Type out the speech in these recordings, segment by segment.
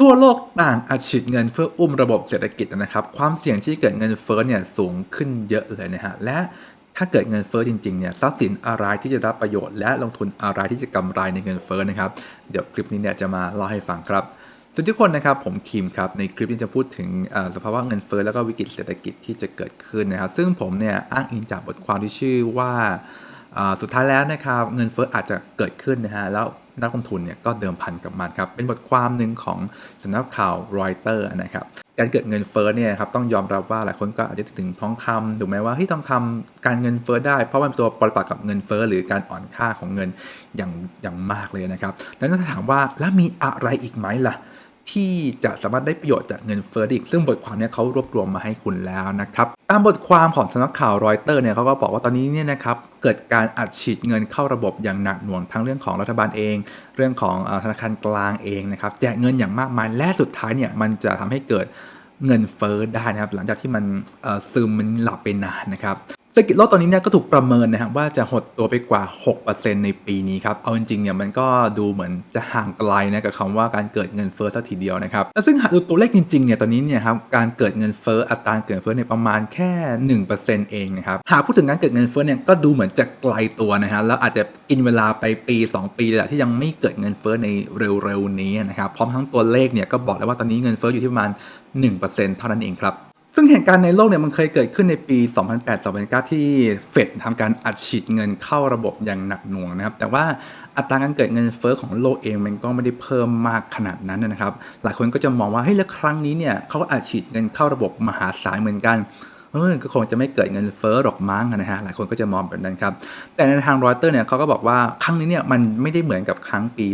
ทั่วโลกต่างอัดฉีดเงินเพื่ออุ้มระบบเศรษฐกิจนะครับ ความเสี่ยงที่เกิดเงินเฟ้อเนี่ยสูงขึ้นเยอะเลยนะฮะ และถ้าเกิดเงินเฟ้อจริงๆเนี่ยทรัพย์สินอะไรที่จะรับประโยชน์และลงทุนอะไรที่จะกำไรในเงินเฟ้อนะครับ เดี๋ยวคลิปนี้เนี่ยจะมาเล่าให้ฟังครับสวัสดีทุกคนนะครับผมคิมครับในคลิปนี้จะพูดถึงสภาวะเงินเฟ้อแล้วก็วิกฤตเศรษฐกิจที่จะเกิดขึ้นนะครับ ซึ่งผมเนี่ยอ้างอิงจากบทความที่ชื่อว่า สุดท้ายแล้วนะครับเงินเฟ้ออาจจะเกิดขึ้นนะฮะแล้วนักลงทุนเนี่ยก็เดิมพันกับมันครับเป็นบทความหนึ่งของสำนักข่าวรอยเตอร์นะครับการเกิดเงินเฟ้อเนี่ยครับต้องยอมรับว่าหลายคนก็อาจจะถึงทองคำถูกไหมว่าเฮ้ยทองคำการเงินเฟ้อได้ เพราะมันเป็นตัวปรปักษ์กับเงินเฟ้อหรือการอ่อนค่าของเงินอย่างอย่างมากเลยนะครับดังนั้นถ้าถามว่าแล้วมีอะไรอีกไหมล่ะ ที่จะสามารถได้ประโยชน์จากเงินเฟ้ออีก ซึ่งบทความนี้เขารวบรวมมาให้คุณแล้วนะครับตามบทความของสำนักข่าวรอยเตอร์เนี่ยเขาก็บอกว่าตอนนี้เนี่ยนะครับเกิดการอัดฉีดเงินเข้าระบบอย่างหนักหน่วงทั้งเรื่องของรัฐบาลเอง เรื่องของอธนาคารกลางเองนะครับแจกเงินอย่างมากมายและสุดท้ายเนี่ยมันจะทำให้เกิดเงินเฟ้อได้นะครับหลังจากที่มันซึมมันหลับไปนานนะครับ เศรษฐกิจโลกตอนนี้เนี่ยก็ถูกประเมินนะครับว่าจะหดตัวไปกว่า 6%ในปีนี้ครับ เอาจริงๆเนี่ยมันก็ดูเหมือนจะห่างไกลนะกับคำว่าการเกิดเงินเฟ้อสักทีเดียวนะครับและซึ่งหากดูตัวเลขจริงๆเนี่ยตอนนี้เนี่ยครับการเกิดเงินเฟ้ออัตราเกิดเงินเฟ้อเนี่ยประมาณแค่ 1%เองนะครับหากพูดถึงการเกิดเงินเฟ้อเนี่ยก็ดูเหมือนจะไกลตัวนะฮะแล้วอาจจะกินเวลาไปปี 2 ปีเลยแหละที่ยังไม่เกิดเงินเฟ้อในเร็วๆนี้นะครับพร้อมทั้งตัวเลขเนี่ยก็บอกแล้วว่าตอนนี้เงินเฟ้ออยู่ที่ประมาณ1%เท่านั้นเองครับ ซึ่งเหตุการณ์ในโลกเนี่ยมันเคยเกิดขึ้นในปี 2008-2009 ที่เฟดทำการอัดฉีดเงินเข้าระบบอย่างหนักหน่วงนะครับ แต่ว่าอัตราการเกิดเงินเฟ้อของโลกเองมันก็ไม่ได้เพิ่มมากขนาดนั้นนะครับ หลายคนก็จะมองว่าเฮ้ยแล้วครั้งนี้เนี่ยเขาอัดฉีดเงินเข้าระบบมหาศาลเหมือนกันเออก็คงจะไม่เกิดเงินเฟ้อหรอกมั้งนะฮะหลายคนก็จะมองแบบนั้นครับ แต่ในทางรอยเตอร์เนี่ยเขาก็บอกว่าครั้งนี้เนี่ยมันไม่ได้เหมือนกับครั้งปี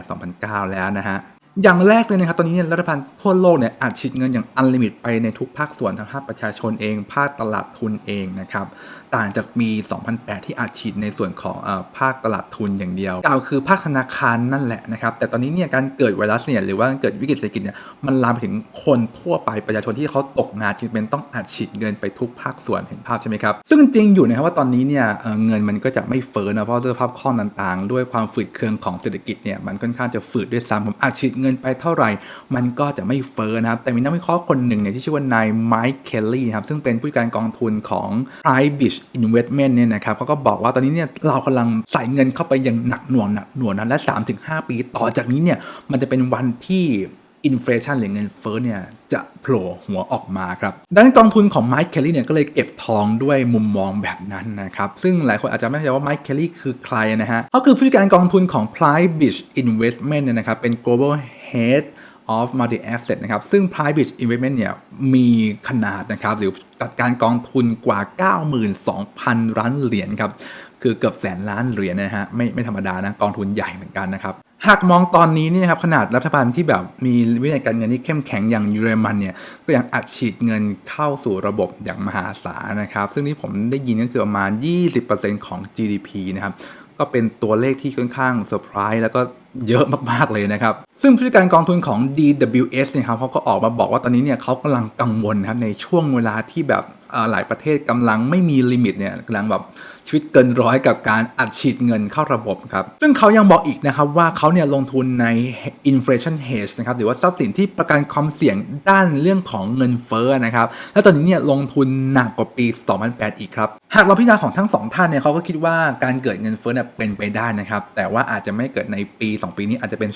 2008-2009 แล้วนะฮะ อย่างแรกเลยนะครับ ตอนนี้เนี่ยรัฐบาลทั่วโลกเนี่ยอัดฉีดเงินอย่างอันลิมิตไปในทุกภาคส่วนทั้งภาคประชาชนเอง ภาคตลาดทุนเองนะครับ ต่างจากปี2008 ที่อัดฉีดในส่วนของอภาคตลาดทุนอย่างเดียวกล่าวคือภาคธนาคารนั่นแหละนะครับ แต่ตอนนี้เนี่ยการเกิดไวรัสเนี่ยหรือว่าการเกิดวิกฤตเศรษฐกิจเนี่ยมันลามไปถึงคนทั่วไปประชาชนที่เขาตกงานจึงเป็นต้องอัดฉีดเงินไปทุกภาคส่วนเห็นภาพใช่ไหมครับ ซึ่งจริงอยู่นะครับว่าตอนนี้เนี่ยเเงินมันก็จะไม่เฟ้อนะเพราะสภาพคล่องต่างๆ ด้วยความฝืดเคืองของเศรษฐกิจเนี่ยมันค่อนข้างจะฝืดด้วยซ้ำผมอัดฉีดเงินไปเท่าไหร่ มันก็จะไม่เฟ้อนะครับ แต่มีนักวิเคราะห์คนหนึ่งเนี่ยที่ชื่อว่านายไมค์เคลลี่ครับซึ่งเป็นผู้การกองทุนของ Prime Beach Investment เนี่ยนะครับเขาก็บอกว่าตอนนี้เนี่ยเรากำลังใส่เงินเข้าไปอย่างหนักหน่วงหนักหน่วงนะและ 3-5 ปีต่อจากนี้เนี่ยมันจะเป็นวันที่ อินฟลชันหรือเงินเฟ้อเนี่ยจะโผล่หัวออกมาครับดังนั้นกองทุนของไมค์เคลลี่เนี่ยก็เลยเก็บทองด้วยมุมมองแบบนั้นนะครับ ซึ่งหลายคนอาจจะไม่เข้าใจว่าไมค์เคลลี่คือใครนะฮะเขาคือผู้จัดการกองทุนของ Prime Beach Investment เนี่ยนะครับเป็น global head of multi asset นะครับ ซึ่ง Prime Beach Investment เนี่ยมีขนาดนะครับ หรือจัดการกองทุนกว่า 92,000 ล้านเหรียญครับ คือเกือบแสนล้านเหรียญนะฮะ ไม่ไม่ธรรมดานะ กองทุนใหญ่เหมือนกันนะครับ หากมองตอนนี้นี่นะครับขนาดรัฐบาลที่แบบมีวินัยการเงินที่เข้มแข็งอย่างเยอรมันเนี่ยก็ยังอัดฉีดเงินเข้าสู่ระบบอย่างมหาศาลนะครับ ซึ่งที่ผมได้ยินก็คือประมาณ 20%ของ GDP นะครับก็เป็นตัวเลขที่ค่อนข้างเซอร์ไพรส์แล้วก็เยอะมาก ๆ เลยนะครับ ซึ่งผู้จัดการกองทุนของ DWS เนี่ยครับเขาก็ออกมาบอกว่าตอนนี้เนี่ยเขากำลังกังวลนะครับในช่วงเวลาที่แบบ หลายประเทศกำลังไม่มีลิมิตเนี่ยกำลังแบบชีวิตเกินร้อยกับการอัดฉีดเงินเข้าระบบครับ ซึ่งเขายังบอกอีกนะครับว่าเขาเนี่ยลงทุนใน inflation hedge นะครับหรือว่าทรัพย์สินที่ประกันความเสี่ยงด้านเรื่องของเงินเฟ้อนะครับ และตอนนี้เนี่ยลงทุนหนักกว่าปี 2008 อีกครับ หากเราพิจารณาของทั้งสองท่านเนี่ยเขาก็คิดว่าการเกิดเงินเฟ้อเนี่ยเป็นไปได้นะครับ แต่ว่าอาจจะไม่เกิดในปี 2 ปีนี้อาจจะเป็น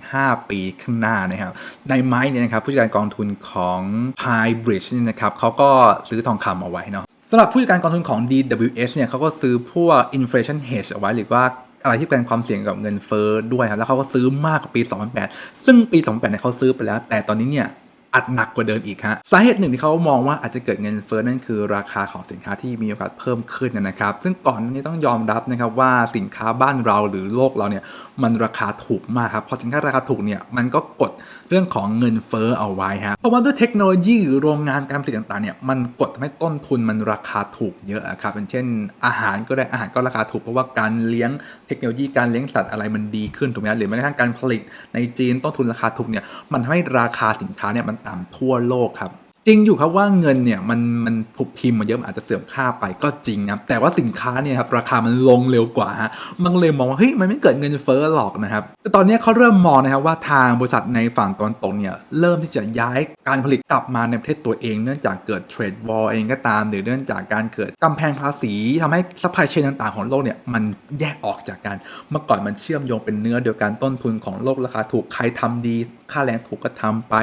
3-5 ปีข้างหน้านะครับในไม้เนี่ยนะครับผู้จัดการกองทุนของ Pi Bridge เนี่ยนะครับเขาก็ซื้อทองคำเอาไว้เนาะสำหรับผู้จัดการกองทุนของ DWS เนี่ยเขาก็ซื้อพวก inflation hedge เอาไว้หรือว่าอะไรที่เป็นความเสี่ยงกับเงินเฟ้อด้วยครับแล้วเขาก็ซื้อมากกว่าปี 2008 ซึ่งปี 2008เนี่ยเขาซื้อไปแล้ว แต่ตอนนี้เนี่ยอัดหนักกว่าเดิมอีกฮะสาเหตุหนึ่งที่เขามองว่าอาจจะเกิดเงินเฟ้อนั่นคือราคาของสินค้าที่มีโอกาสเพิ่มขึ้นนะครับ ซึ่งก่อนนี้ต้องยอมรับนะครับว่าสินค้าบ้านเราหรือโลกเราเนี่ยมันราคาถูกมากครับพอสินค้าราคาถูกเนี่ยมันก็กดเรื่องของเงินเฟ้อเอาไว้ฮะเพราะว่าด้วยเทคโนโลยีหรือโรงงานการผลิตต่างๆเนี่ยมันกดทำให้ต้นทุนมันราคาถูกเยอะครับเป็นเช่น อาหารก็ได้อาหารก็ราคาถูกเพราะว่าการเลี้ยงเทคโนโลยีการเลี้ยงสัตว์อะไรมันดีขึ้นถูกไหมหรือแม้กระทั่งการผลิตในจีนต้นทุนราคาถูกเนี่ยมันทำให้ราคาสินค้าเนี่ยมันต่ำทั่วโลกครับ จริงอยู่ครับว่าเงินเนี่ยมันมันถูกพิมพ์มาเยอะอาจจะเสื่อมค่าไปก็จริงนะแต่ว่าสินค้าเนี่ยครับราคามันลงเร็วกว่าฮะมันเลยมองว่าเฮ้ยมันไม่เกิดเงินเฟ้อหรอกนะครับแต่ตอนนี้เขาเริ่มมองนะครับว่าทางบริษัทในฝั่งตะวันตกเนี่ยเริ่มที่จะย้ายการผลิตกลับมาในประเทศตัวเอง เนื่องจากเกิดเทรดวอลเองก็ตาม หรือเนื่องจากการเกิดกำแพงภาษีทำให้ซัพพลายเชนต่างๆของโลกเนี่ยมันแยกออกจากกันเมื่อก่อนมันเชื่อมโยงเป็นเนื้อเดียวกันต้นทุนของโลกราคาถูกใครทำดี ค่าแรงถูกก็ทำไป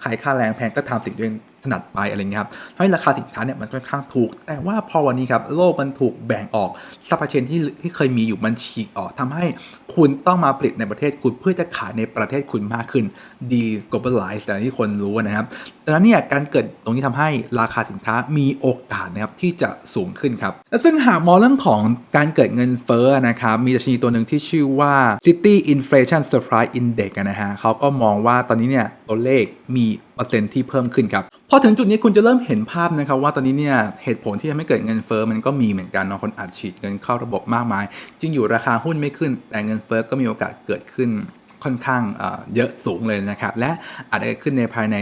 ใครค่าแรงแพงก็ทำสิ่งที่ตัวเอง ถนัดไปอะไรเงี้ยครับทำให้ราคาสินค้าเนี่ยมันค่อนข้างถูก แต่ว่าพอวันนี้ครับโลกมันถูกแบ่งออกซัพพลายเชนที่ที่เคยมีอยู่มันฉีกออกทำให้คุณต้องมาผลิตในประเทศคุณเพื่อจะขายในประเทศคุณมากขึ้นดี globalize แต่างที่คนรู้นะครับดังนั้นเนี่ยการเกิดตรงนี้ทำให้ราคาสินค้ามีโอกาสนะครับที่จะสูงขึ้นครับและซึ่งหากมองเรื่องของการเกิดเงินเฟ้อนะครับมีดัชนีตัวหนึ่งที่ชื่อว่า City Inflation Supply Index นะฮะเขาก็มองว่าตอนนี้เนี่ยตัวเลขมี อร์เซ็นต์ที่เพิ่มขึ้นครับพอถึงจุดนี้คุณจะเริ่มเห็นภาพนะครับว่าตอนนี้เนี่ยเหตุผลที่ทำให้เกิดเงินเฟ้อมันก็มีเหมือนกันเนาะคนอัดฉีดเงินเข้าระบบมากมาย จริงอยู่ราคาหุ้นไม่ขึ้น แต่เงินเฟอ้อก็มีโอกาสเกิดขึ้นค่อนข้างเเยอะสูงเลยนะครับ และอาจจะเกิดขึ้นในภายใน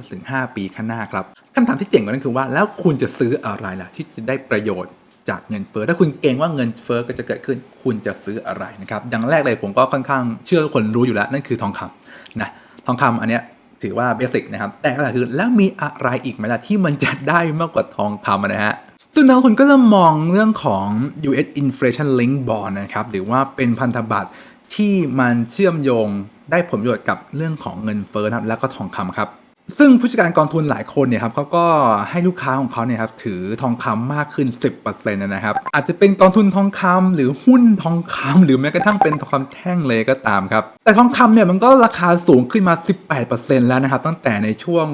3-5 ปีข้างหน้าครับคำถามที่เจ๋งกว่านั้นคือว่า แล้วคุณจะซื้ออะไรล่ะ ที่จะได้ประโยชน์จากเงินเฟอ้อถ้าคุณเกรงว่าเงินเฟอ้อก็จะเกิดขึ้น คุณจะซื้ออะไรนะครับอย่างแรกเลยผมก็ค่อนข้างเชื่อคนรู้อยู่แล้ว นั่นคือทองคำนะทองคำอันเนี้ย ถือว่าเบสิกนะครับ แต่ก็คือแล้วมีอะไรอีกไหมล่ะที่มันจะได้มากกว่าทองคำนะฮะซึ่งนักลงทุนก็เริ่มมองเรื่องของ US Inflation Link Bond นะครับ หรือว่าเป็นพันธบัตรที่มันเชื่อมโยงได้ผลประโยชน์กับเรื่องของเงินเฟ้อนะครับ แล้วก็ทองคำครับ ซึ่งผู้จัดการกองทุนหลายคนเนี่ยครับเขาก็ให้ลูกค้าของเขาเนี่ยครับถือทองคำมากขึ้น 10%นะครับ อาจจะเป็นกองทุนทองคำหรือหุ้นทองคำหรือแม้กระทั่งเป็นทองคำแท่งเลยก็ตามครับ แต่ทองคำเนี่ยมันก็ราคาสูงขึ้นมา 18%แล้วนะครับ ตั้งแต่ในช่วง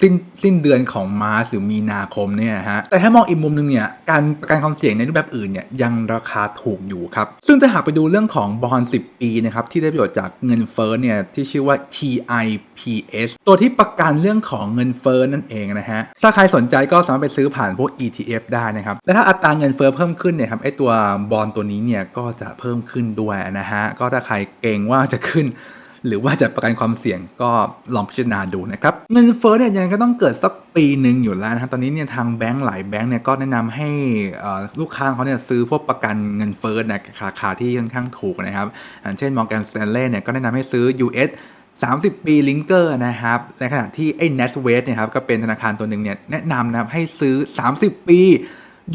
สิ้นสิ้นเดือนของมาร์ชหรือมีนาคมเนี่ยฮะแต่ถ้ามองอีกมุมหนึงเนี่ยการประกันความเสี่ยงในรูปแบบอื่นเนี่ยยังราคาถูกอยู่ครับซึ่งถ้าหากไปดูเรื่องของบอล10 ปีนะครับที่ได้ประโยชน์จากเงินเฟ้อเนี่ยที่ชื่อว่า TIPS ตัวที่ประกันเรื่องของเงินเฟ้อนั่นเองนะฮะ ถ้าใครสนใจก็สามารถไปซื้อผ่านพวก ETF ได้นะครับ และถ้าอัตราเงินเฟ้อเพิ่มขึ้นเนี่ยครับไอตัวบอลตัวนี้เนี่ยก็จะเพิ่มขึ้นด้วยนะฮะ ก็ถ้าใครเกรงว่าจะขึ้นหรือว่าจะประกันความเสี่ยงก็ลองพิจารณาดูนะครับ เงินเฟ้อเนี่ยยังก็ต้องเกิดสักปีหนึ่งอยู่แล้วนะครับ ตอนนี้เนี่ยทางแบงก์หลายแบงก์เนี่ยก็แนะนำให้ลูกค้าเขาเนี่ยซื้อพวกประกันเงินเฟ้อในราคาที่ค่อนข้างถูกนะครับอย่างเช่น Morgan Stanley เนี่ยก็แนะนำให้ซื้อ US 30 ปีลิงเกอร์นะครับ ในขณะที่ไอ้ NatWest เนี่ยครับก็เป็นธนาคารตัวหนึ่งเนี่ยแนะนำนะครับให้ซื้อ 30 ปี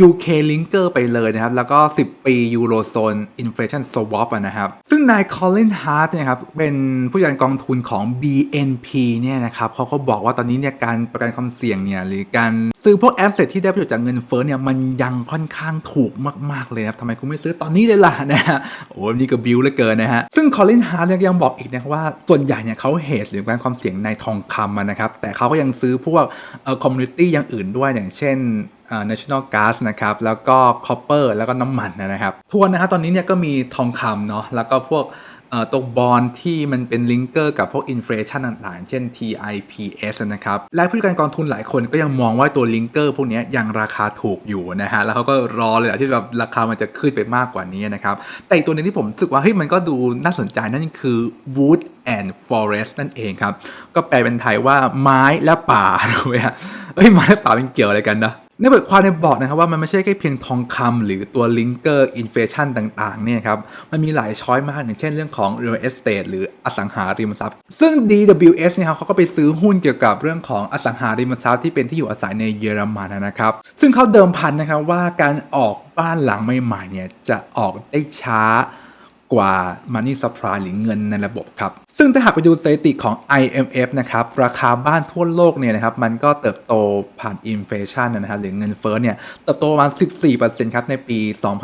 UK Linker ไปเลยนะครับ แล้วก็ 10 ปี Eurozone Inflation Swap นะครับ ซึ่งนาย Colin Hart เนี่ยครับเป็นผู้จัดการกองทุนของ BNP เนี่ยนะครับเขาก็บอกว่าตอนนี้เนี่ยการประกันความเสี่ยงเนี่ยหรือการซื้อพวกแอสเซทที่ได้ประโยชน์จากเงินเฟ้อเนี่ยมันยังค่อนข้างถูกมาก ๆ เลยครับทำไมคุณไม่ซื้อตอนนี้เลยล่ะนะฮะโอ้นี่ก็บิวเหลือเกินนะฮะ ซึ่ง Colin Hart ยังบอกอีกนะครับว่าส่วนใหญ่เนี่ยเขาเฮดหรือประกันความเสี่ยงในทองคำนะครับ แต่เขาก็ยังซื้อพวกเอ่อ community อย่างอื่นด้วยอย่างเช่น national gas นะครับ แล้วก็ copper แล้วก็น้ำมันนะครับทวนนะครับตอนนี้เนี่ยก็มีทองคำเนาะแล้วก็พวกตัวบอลที่มันเป็นลิงเกอร์กับพวกอินฟลชันต่างๆ เช่น TIPS นะครับ และผู้จัดการกองทุนหลายคนก็ยังมองว่าตัวลิงเกอร์พวกนี้ยังราคาถูกอยู่นะฮะ แล้วเขาก็รอเลยอะที่แบบราคามันจะขึ้นไปมากกว่านี้นะครับ แต่ตัวนึงที่ผมรู้สึกว่าเฮ้ยมันก็ดูน่าสนใจนั่นคือ wood and forest นั่นเองครับ ก็แปลเป็นไทยว่าไม้และป่าด้วยอะเอ้ยไม้และป่าเป็นเกี่ยวอะไรกันนะ ในบทความเนี่ยบอกนะครับว่ามันไม่ใช่แค่เพียงทองคำหรือตัวลิงเกอร์อินเฟชันต่างๆเนี่ยครับมันมีหลายช้อยมากอย่างเช่นเรื่องของ real estate หรืออสังหาริมทรัพย์ ซึ่ง DWS เนี่ยครับเขาก็ไปซื้อหุ้นเกี่ยวกับเรื่องของอสังหาริมทรัพย์ที่เป็นที่อยู่อาศัยในเยอรมันนะครับ ซึ่งเขาเดิมพันนะครับว่าการออกบ้านหลังใหม่ๆเนี่ยจะออกได้ช้า กว่า Money Supply หรือเงินในระบบครับ ซึ่งถ้าหากไปดูสถิติของ IMF นะครับ ราคาบ้านทั่วโลกเนี่ยนะครับ มันก็เติบโตผ่านอินฟลชันนะครับหรือเงินเฟ้อเนี่ย เติบโตประมาณ 14%ครับในปี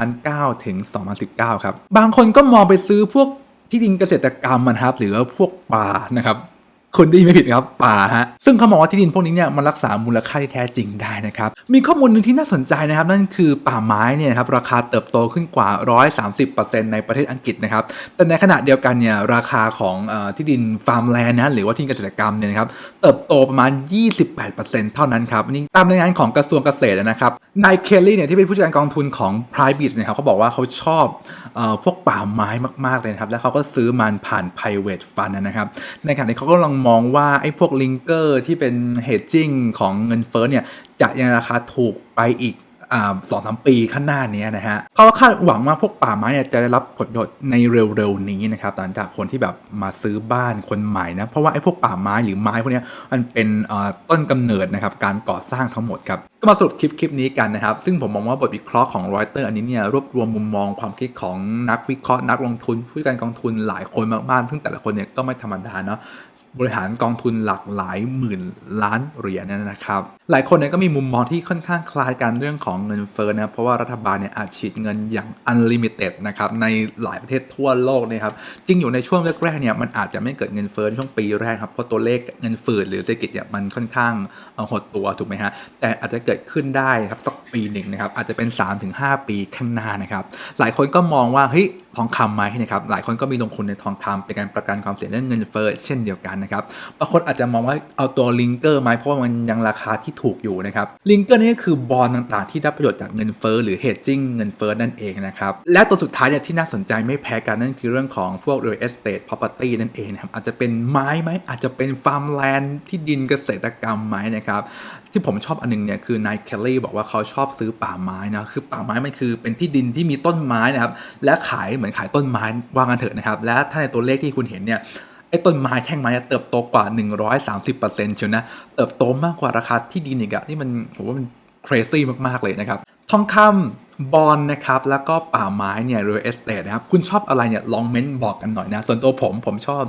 2009 ถึง 2019 ครับ บางคนก็มองไปซื้อพวกที่ดินเกษตรกรรมนะครับ หรือว่าพวกป่านะครับ คนได้ยินไม่ผิดครับป่าฮะซึ่งเขามองว่าที่ดินพวกนี้เนี่ยมันรักษามูลค่าที่แท้จริงได้นะครับมีข้อมูลหนึ่งที่น่าสนใจนะครับนั่นคือป่าไม้เนี่ยครับราคาเติบโตขึ้นกว่า 130%ในประเทศอังกฤษนะครับแต่ในขณะเดียวกันเนี่ยราคาของอที่ดินฟาร์มแลนด์นะหรือว่าที่เกษตรกรรมเนี่ยนะครับเติบโตประมาณ 28%เท่านั้นครับนี่ตามรายงานของกระทรวงเกษตรนะครับนายเคลลี่เนี่ยที่เป็นผู้จัดการกองทุนของ Private เนี่ยครับเขาบอกว่าเขาชอบอพวกป่าไม้มากๆเลยนะครับแล้วเขาก็ซื้อมันผ่าน private fund นะครับในขณะที่เขาก็กำลังมองว่าไอ้พวกลิงเกอร์ที่เป็น hedging ของเงินเฟ้อเนี่ยจะยังราคาถูกไปอีกสองสามปีข้างหน้านี้นะฮะเขาคาดหวังว่าพวกป่าไม้เนี่ยจะได้รับผลประโยชน์ในเร็วๆนี้นะครับหลังจากคนที่แบบมาซื้อบ้านคนใหม่นะเพราะว่าไอ้พวกป่าไม้หรือไม้พวกเนี้ยมันเป็นต้นกำเนิดนะครับการก่อสร้างทั้งหมดครับก็มาสรุปคลิปคลิปนี้กันนะครับ ซึ่งผมมองว่าบทวิเคราะห์ของรอยเตอร์อันนี้เนี่ยรวบรวมมุมมองความคิดของนักวิเคราะห์นักลงทุนผู้การกองทุนหลายคนมากๆซึ่งแต่ละคนเนี่ยก็ไม่ธรรมดาเนาะ บริหารกองทุนหลากหลายหมื่นล้านเหรียญนะครับ หลายคนเนี่ยก็มีมุมมองที่ค่อนข้างคล้ายกันเรื่องของเงินเฟ้อนะเพราะว่ารัฐบาลเนี่ยอาจฉีดเงินอย่าง unlimited นะครับในหลายประเทศทั่วโลกนะครับจริงอยู่ในช่วงแรกๆเนี่ยมันอาจจะไม่เกิดเงินเฟ้อในช่วงปีแรกครับเพราะตัวเลขเงินฝืดหรือเศรษฐกิจเนี่ยมันค่อนข้างหดตัวถูกไหมฮะแต่อาจจะเกิดขึ้นได้ครับสักปีหนึ่งนะครับอาจจะเป็น 3-5 ปีข้างหน้านะครับหลายคนก็มองว่าเฮ้ยทองคำไหมนะครับหลายคนก็มีลงทุนในทองคำเป็นการประกันความเสี่ยงเรื่องเงินเฟ้อเช่นเดียวกันนะครับบางคนอาจจะมองว่าเอาตัวลิงเกอร์ไหมเพราะมันยังราคาที่ถูกอยู่นะครับลิงเกอร์นี่ก็คือบอลต่างๆ ที่ได้ประโยชน์จากเงินเฟ้อหรือ hedging เงินเฟ้อนั่นเองนะครับและตัวสุดท้ายเนี่ยที่น่าสนใจไม่แพ้กันนั่นคือเรื่องของพวก real estate property นั่นเองนะครับอาจจะเป็นไม้ไหมอาจจะเป็นฟาร์มแลนด์ที่ดินเกษตรกรรมไหมนะครับที่ผมชอบอันนึงเนี่ยคือนายเคลลี่บอกว่าเขาชอบซื้อป่าไม้นะคือป่าไม้มันคือเป็นที่ดินที่มีต้นไม้นะครับและขายเหมือนขายต้นไม้ว่างันเถอะนะครับและถ้าในตัวเลขที่คุณเห็นเนี่ย ไอ้ต้นไม้แท่งไม้เนี่ยเติบโตกว่า 130%เชียวนะ เติบโตมากกว่าราคาที่ดินอีกอะนี่มันผมว่ามัน crazy มาก ๆ เลยนะครับ ทองคำบอลนะครับ แล้วก็ป่าไม้เนี่ย real estate นะครับ คุณชอบอะไรเนี่ยลองเม้นบอกกันหน่อยนะ ส่วนตัวผมผมชอบ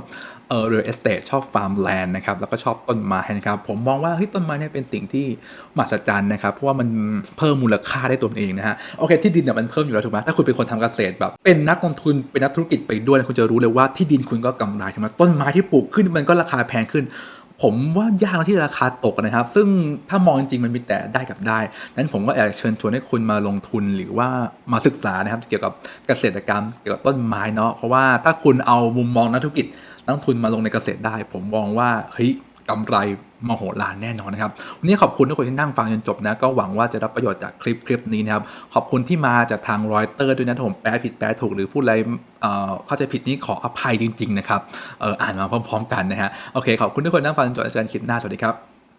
เออ real estate ชอบ farmland นะครับแล้วก็ชอบต้นไม้นะครับผมมองว่าเฮ้ยต้นไม้เนี่ยเป็นสิ่งที่มหัศจรรย์นะครับเพราะว่ามันเพิ่มมูลค่าได้ตัวเองนะฮะโอเคที่ดินเนี่ยมันเพิ่มอยู่แล้วถูกไหมถ้าคุณเป็นคนทำเกษตรแบบ เป็นนักลงทุนเป็นนักธุรกิจไปด้วยคุณจะรู้เลยว่าที่ดินคุณก็กำไรถูกไหมต้นไม้ที่ปลูกขึ้นมันก็ราคาแพงขึ้นผมว่ายากที่ราคาตกนะครับ ซึ่งถ้ามองจริงๆมันมีแต่ได้กับได้นั้นผมก็อยากจะเชิญชวนให้คุณมาลงทุนหรือว่ามาศึกษานะครับ เกี่ยวกับเกษตรกรรมเกี่ยวกับต้นไม้เนาะเพราะว่าถ้าคุณเอามุมมองนักธุรกิจ นักลงทุนมาลงในเกษตรได้ ผมมองว่าเฮ้ยกำไรมโหฬารแน่นอนนะครับ วันนี้ขอบคุณทุกคนที่นั่งฟังจนจบนะ ก็หวังว่าจะรับประโยชน์จากคลิปคลิปนี้นะครับ ขอบคุณที่มาจากทางรอยเตอร์ด้วยนะผมแปลผิดแปลถูกหรือพูดอะไรเอ่อเข้าใจผิดนี้ขออภัยจริง ๆ นะครับอออ่านมาพร้อม ๆ กันนะฮะ โอเค ขอบคุณทุกคนนั่งฟังจนจบอาจารย์คลิปหน้า สวัสดีครับ